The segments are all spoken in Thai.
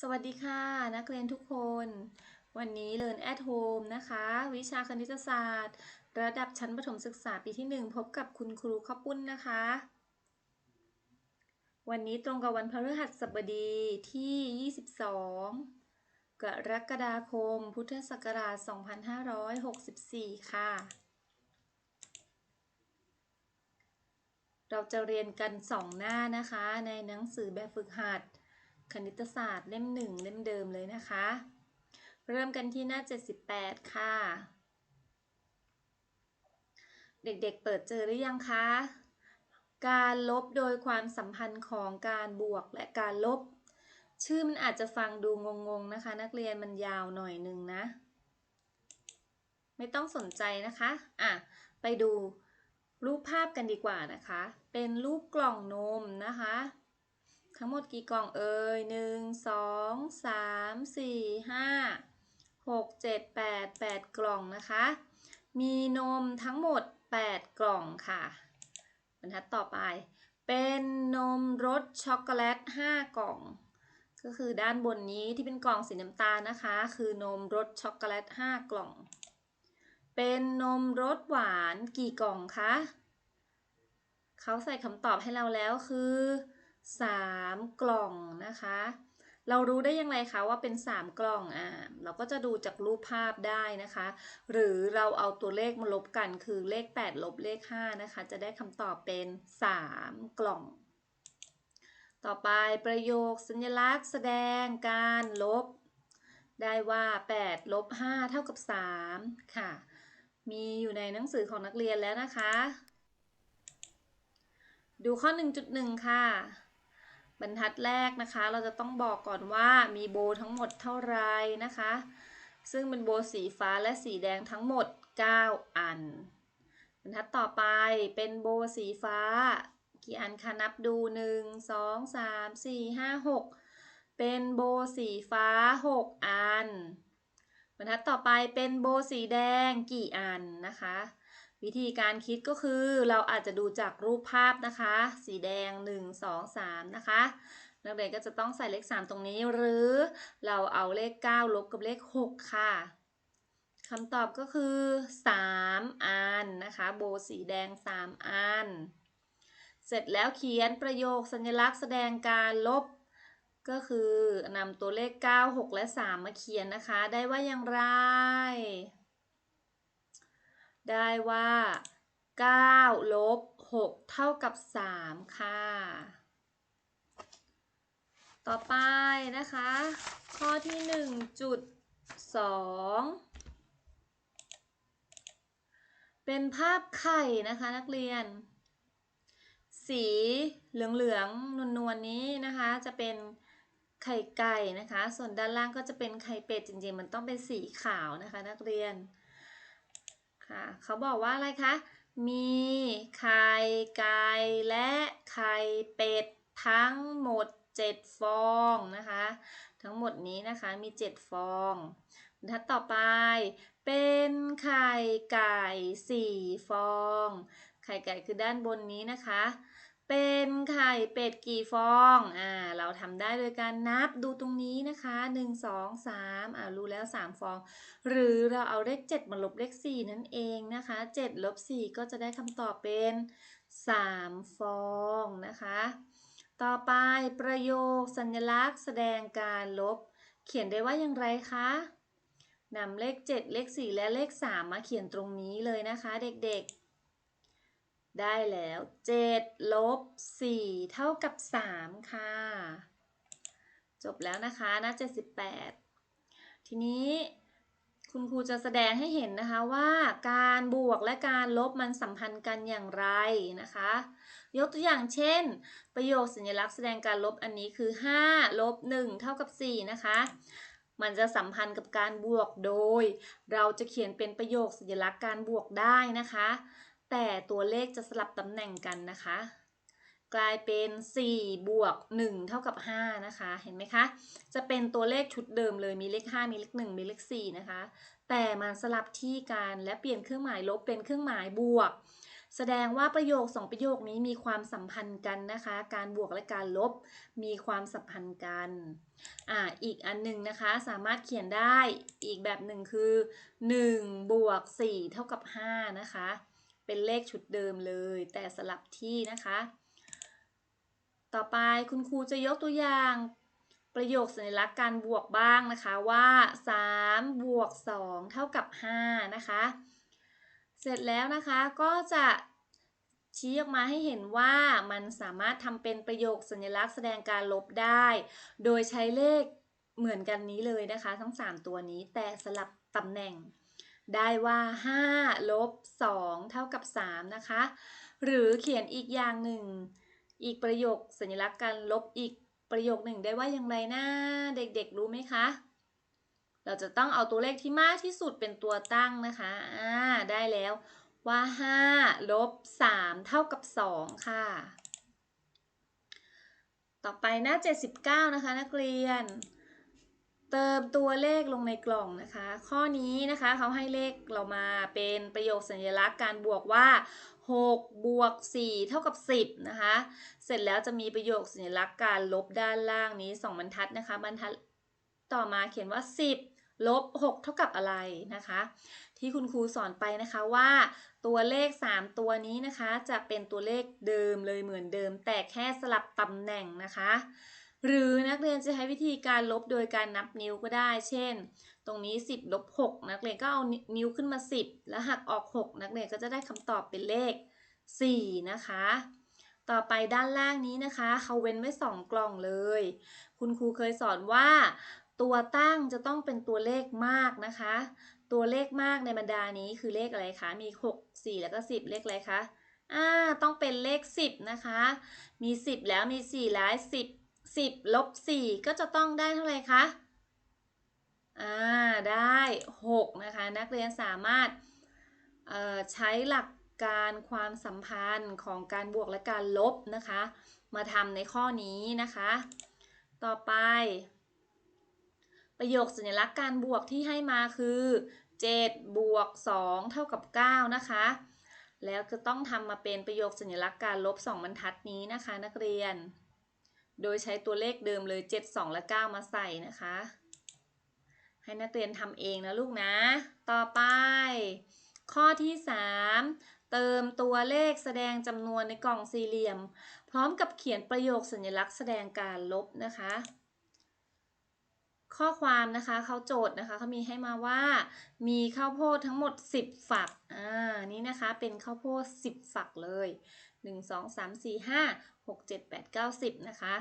สวัสดีค่ะ นักเรียนทุกคน วันนี้ Learn at Home นะคะ วิชาคณิตศาสตร์ ระดับชั้นประถมศึกษาปีที่ 1 พบกับคุณครูข้าวปุ้นนะคะ วันนี้ตรงกับวันพฤหัสบดีที่ 22 กรกฎาคม พุทธศักราช 2564 ค่ะ เราจะเรียนกัน 2 หน้านะคะในหนังสือแบบฝึกหัด คณิตศาสตร์เล่มหนึ่งเล่มเดิมเลยนะคะ เริ่มกันที่หน้า 78 ค่ะ เด็กๆเปิดเจอหรือยังคะ การลบโดยความสัมพันธ์ของการบวกและการลบ ชื่อมันอาจจะฟังดูงงๆนะคะ นักเรียนมันยาวหน่อยหนึ่งนะ ไม่ต้องสนใจนะคะอะไปดูรูปภาพกันดีกว่านะคะ เป็นรูปกล่องนมนะคะ ทั้งหมดกี่กล่องเอ่ยหนึ่งสองสามสี่ห้าหกเจ็ดแปดแปดกล่องนะคะ มีนมทั้งหมดแปดกล่องค่ะ บรรทัดต่อไป เป็นนมรสช็อกโกแลตห้ากล่อง ก็คือด้านบนนี้ที่เป็นกล่องสีน้ำตาลนะคะ คือนมรสช็อกโกแลตห้ากล่อง เป็นนมรสหวานกี่กล่องคะเขาใส่คำตอบให้เราแล้วคือ 3 กล่องนะคะ เรารู้ได้ยังไงคะว่าเป็น 3 กล่องอ่าเราก็จะดูจากรูปภาพได้นะคะ หรือเราเอาตัวเลขมาลบกันคือเลข 8 ลบเลข 5 นะคะ จะได้คำตอบเป็น 3 กล่อง ต่อไปประโยคสัญลักษณ์แสดงการลบ ได้ว่า 8 ลบ 5 เท่ากับ 3 ค่ะ มีอยู่ในหนังสือของนักเรียนแล้วนะคะ ดูข้อ 1.1 ค่ะ บรรทัดแรกนะคะ เราจะต้องบอกก่อนว่ามีโบทั้งหมดเท่าไรนะคะ ซึ่งเป็นโบสีฟ้าและสีแดงทั้งหมด 9 อัน บรรทัดต่อไปเป็นโบสีฟ้า กี่อันคะนับดู 1 2 3 4 5 6 เป็นโบสีฟ้า 6 อัน บรรทัดต่อไปเป็นโบสีแดงกี่อันนะคะ วิธีการคิดก็คือเราอาจจะดูจากรูปภาพนะคะ สีแดง 1 2 3 นะคะ นักเรียนก็จะต้องใส่เลข 3 ตรงนี้หรือเราเอาเลข 9 ลบกับเลข 6 ค่ะคำตอบก็คือ 3 อันนะคะ โบสีแดง 3 อัน เสร็จแล้วเขียนประโยคสัญลักษณ์แสดงการลบก็คือนำตัวเลข 9 6 และ 3 มาเขียนนะคะ ได้ว่าอย่างไร ได้ว่า9ลบ6เท่ากับ 3 ค่ะ ต่อไปนะคะ ข้อที่ 1.2 เป็นภาพไข่นะคะนักเรียน สีเหลืองๆนวลๆนี้นะคะจะเป็นไข่ไก่นะคะ ส่วนด้านล่างก็จะเป็นไข่เป็ดจริงๆ มันต้องเป็นสีขาวนะคะนักเรียน ค่ะเขาบอกว่าอะไรคะ มีไข่ไก่และไข่เป็ดทั้งหมด 7 ฟองนะคะ ทั้งหมดนี้นะคะมี 7 ฟองบรรทัดต่อไป เป็นไข่ไก่ 4 ฟอง ไข่ไก่คือด้านบนนี้นะคะ เป็นไข่เป็ดกี่ฟอง อ่า เราทำได้โดยการนับดูตรงนี้นะคะ 1 2 3อ่ารู้แล้ว 3 ฟอง หรือเราเอาเลข 7 มาลบเลข 4 นั่นเองนะคะ 7 ลบ 4 ก็จะได้คำตอบเป็น 3 ฟองนะคะ ต่อไปประโยคสัญลักษณ์แสดงการลบ เขียนได้ว่าอย่างไรคะนำเลข 7 เลข 4 และเลข 3 มาเขียนตรงนี้เลยนะคะ เด็กๆ ได้แล้ว 7 ลบ 4 เท่ากับ 3 ค่ะ จบแล้วนะคะหน้า78 ทีนี้คุณครูจะแสดงให้เห็นนะคะว่าการบวกและการลบมันสัมพันธ์กันอย่างไรนะคะ ยกตัวอย่างเช่น ประโยคสัญลักษณ์แสดงการลบอันนี้คือ 5 ลบ 1 เท่ากับ 4 นะคะมันจะสัมพันธ์กับการบวกโดย เราจะเขียนเป็นประโยคสัญลักษณ์การบวกได้นะคะ แต่ตัวเลขจะสลับตำแหน่งกันนะคะ กลายเป็น 4 บวก 1 เท่ากับ 5 นะคะ เห็นไหมคะ จะเป็นตัวเลขชุดเดิมเลยมีเลข 5 มีเลข 1 มีเลข 4 นะคะ แต่มันสลับที่กันและเปลี่ยนเครื่องหมายลบเป็นเครื่องหมายบวก แสดงว่าประโยคสองประโยคนี้มีความสัมพันธ์กันนะคะ การบวกและการลบมีความสัมพันธ์กันอ่าอีกอันหนึ่งนะคะสามารถเขียนได้อีกแบบหนึ่งคือ 1 บวก 4 เท่ากับ 5 นะคะ เป็นเลขชุดเดิมเลย แต่สลับที่นะคะ ต่อไปคุณครูจะยกตัวอย่างประโยคสัญลักษณ์การบวกบ้างนะคะว่า3บวก2เท่ากับ5นะคะ เสร็จแล้วนะคะก็จะชี้ออกมาให้เห็นว่ามันสามารถทำเป็นประโยคสัญลักษณ์แสดงการลบได้ โดยใช้เลขเหมือนกันนี้เลยนะคะ ทั้ง 3 ตัวนี้แต่สลับตำแหน่ง ได้ว่า5ลบ2เท่ากับ 3 นะคะ หรือเขียนอีกอย่างหนึ่ง อีกประโยคสัญลักษณ์การลบอีกประโยคหนึ่งได้ว่าอย่างไรนะเด็กๆ รู้ไหมคะ เราจะต้องเอาตัวเลขที่มากที่สุดเป็นตัวตั้งนะคะอ่าได้แล้วว่า5ลบ3เท่ากับ 2 ค่ะ ต่อไปหน้า 79 นะคะ นักเรียน เติมตัวเลขลงในกล่องนะคะ ข้อนี้นะคะเขาให้เลขเรามาเป็นประโยคสัญลักษณ์การบวกว่า6บวก4เท่ากับ 10 นะคะ เสร็จแล้วจะมีประโยคสัญลักษณ์การลบด้านล่างนี้ 2 บรรทัดนะคะ บรรทัดต่อมาเขียนว่า 10 ลบ 6 เท่ากับอะไรนะคะ ที่คุณครูสอนไปนะคะว่าตัวเลข 3 ตัวนี้นะคะ จะเป็นตัวเลขเดิมเลยเหมือนเดิม แต่แค่สลับตำแหน่งนะคะ หรือนักเรียนจะใช้วิธีการลบโดยการนับนิ้วก็ได้ เช่น ตรงนี้ 10ลบ6นักเรียนก็เอานิ้วขึ้นมา 10 แล้วหักออก 6 นักเรียนก็จะได้คำตอบเป็นเลข 4 นะคะ ต่อไปด้านล่างนี้นะคะเขาเว้นไว้ 2 กล่องเลย คุณครูเคยสอนว่า ตัวตั้งจะต้องเป็นตัวเลขมากนะคะ ตัวเลขมากในบรรดานี้คือเลขอะไรคะ มี 6 4 แล้วก็ 10 เลขอะไรคะอ่าต้องเป็นเลข 10 นะคะ มี 10 แล้วมี4แล้ว10 10ลบ4ก็จะต้องได้เท่าไหร่คะอ่าได้6นะคะนักเรียนสามารถใช้หลักการความสัมพันธ์ของการบวกและการลบนะคะ มาทำในข้อนี้นะคะ ต่อไป ประโยคสัญลักษณ์การบวกที่ให้มาคือ7บวก2เท่ากับ 9 นะคะ แล้วจะต้องทำมาเป็นประโยคสัญลักษณ์การลบ 2 บรรทัดนี้นะคะนักเรียน โดยใช้ตัวเลขเดิมเลย 7 2 และ 9 มาใส่นะคะ ให้นักเรียนทำเองนะลูกนะ ต่อไป ข้อที่ 3 เติมตัวเลขแสดงจำนวนในกล่องสี่เหลี่ยม พร้อมกับเขียนประโยคสัญลักษณ์แสดงการลบนะคะ ข้อความนะคะเขาโจทย์นะคะเขามีให้มาว่า มีข้าวโพดทั้งหมด 10 ฝักอ่านี่นะคะเป็นข้าวโพด 10 ฝักเลย 1 2 3 4 5 6 7 8 9 10 นะคะ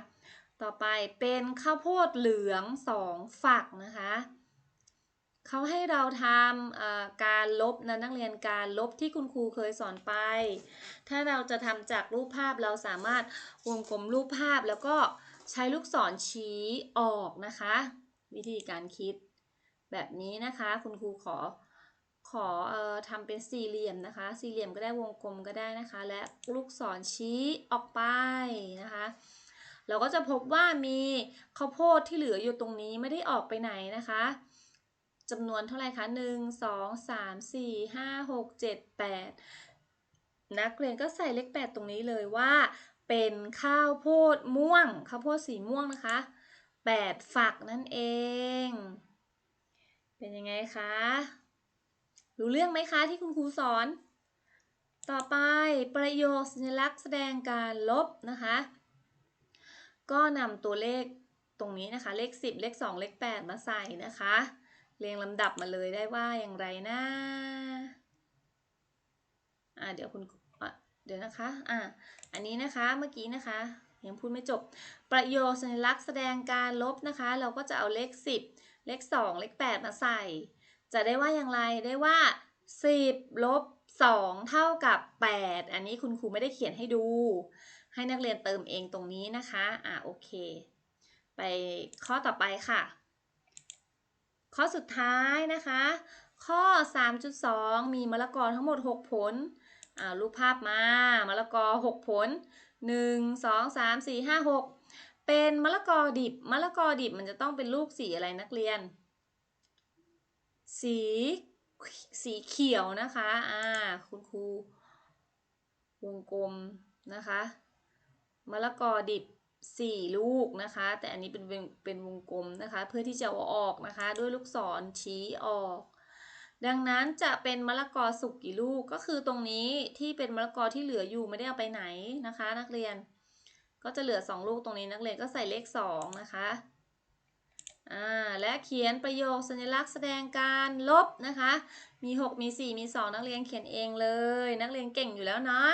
ต่อไปเป็นข้าวโพดเหลือง 2 ฝักนะคะเขาให้เราทำการลบนะนักเรียนการลบที่คุณครูเคยสอนไป ถ้าเราจะทำจากรูปภาพเราสามารถวงกลมรูปภาพแล้วก็ใช้ลูกศรชี้ออกนะคะ วิธีการคิด แบบนี้นะคะ คุณครูขอขอออทำเป็นสี่เหลี่ยมนะคะ สี่เหลี่ยมก็ได้วงกลมก็ได้นะคะ และลูกศรชี้ออกไปนะคะ เราก็จะพบว่ามีข้าวโพดที่เหลืออยู่ตรงนี้ไม่ได้ออกไปไหนนะคะจำนวนเท่าไหร่คะหนึ่งสองสามสี่ห้าหกเจ็ดแปดนักเรียนก็ใส่เลขแปดตรงนี้เลยว่า เป็นข้าวโพดม่วงข้าวโพดสีม่วงนะคะ แปดฝักนั่นเอง เป็นยังไงคะ รู้เรื่องไหมคะที่คุณครูสอน ต่อไปประโยคสัญลักษณ์แสดงการลบนะคะ ก็นำตัวเลขตรงนี้นะคะ เลข 10 เลข 2 เลข 8 มาใส่นะคะ เรียงลำดับมาเลยได้ว่าอย่างไรนะอ่าเดี๋ยวคุณเดี๋ยวนะคะ อ่าอันนี้นะคะ เมื่อกี้นะคะ ยังพูดไม่จบ ประโยคสัญลักษณ์แสดงการลบนะคะ เราก็จะเอาเลข 10 เลข 2 เลข 8 มาใส่ จะได้ว่าอย่างไรได้ว่า 10ลบ2 เท่ากับ 8 อันนี้คุณครูไม่ได้เขียนให้ดู ให้นักเรียนเติมเองตรงนี้นะคะ อ่าโอเค ไปข้อต่อไปค่ะ ข้อสุดท้ายนะคะ ข้อ 3.2 มีมะละกอทั้งหมด 6 ผล อ่ารูปภาพมามะละกอ 6 ผล 1 2 3 4 5 6 เป็นมะละกอดิบมะละกอดิบมันจะต้องเป็นลูกสีอะไรนักเรียน สีสีเขียวนะคะอ่าคุณครูวงกลมนะคะมะละกอดิบ4ลูกนะคะ แต่อันนี้เป็นเป็นวงกลมนะคะ เพื่อที่จะเอาออกนะคะ ด้วยลูกศรชี้ออก ดังนั้นจะเป็นมะละกอสุกกี่ลูกก็คือตรงนี้ที่เป็นมะละกอที่เหลืออยู่ไม่ได้เอาไปไหนนะคะ นักเรียน ก็จะเหลือ 2 ลูกตรงนี้นักเรียนก็ใส่เลข 2 นะคะอ่าและเขียนประโยคสัญลักษณ์แสดงการลบนะคะ มี 6 มี 4 มี 2 นักเรียนเขียนเองเลย นักเรียนเก่งอยู่แล้วเนาะ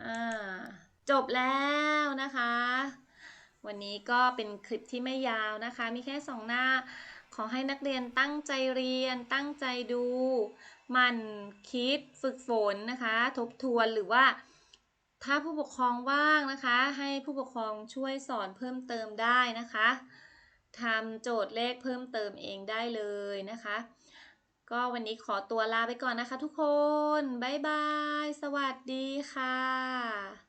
อ่าจบแล้วนะคะ วันนี้ก็เป็นคลิปที่ไม่ยาวนะคะ มีแค่ 2 หน้า ขอให้นักเรียนตั้งใจเรียน ตั้งใจดู มันคิดฝึกฝนนะคะ ทบทวนหรือว่า ถ้าผู้ปกครองว่างนะคะ ให้ผู้ปกครองช่วยสอนเพิ่มเติมได้นะคะทำโจทย์เลขเพิ่มเติมเองได้เลยนะคะ ก็วันนี้ขอตัวลาไปก่อนนะคะทุกคน บ๊ายบาย สวัสดีค่ะ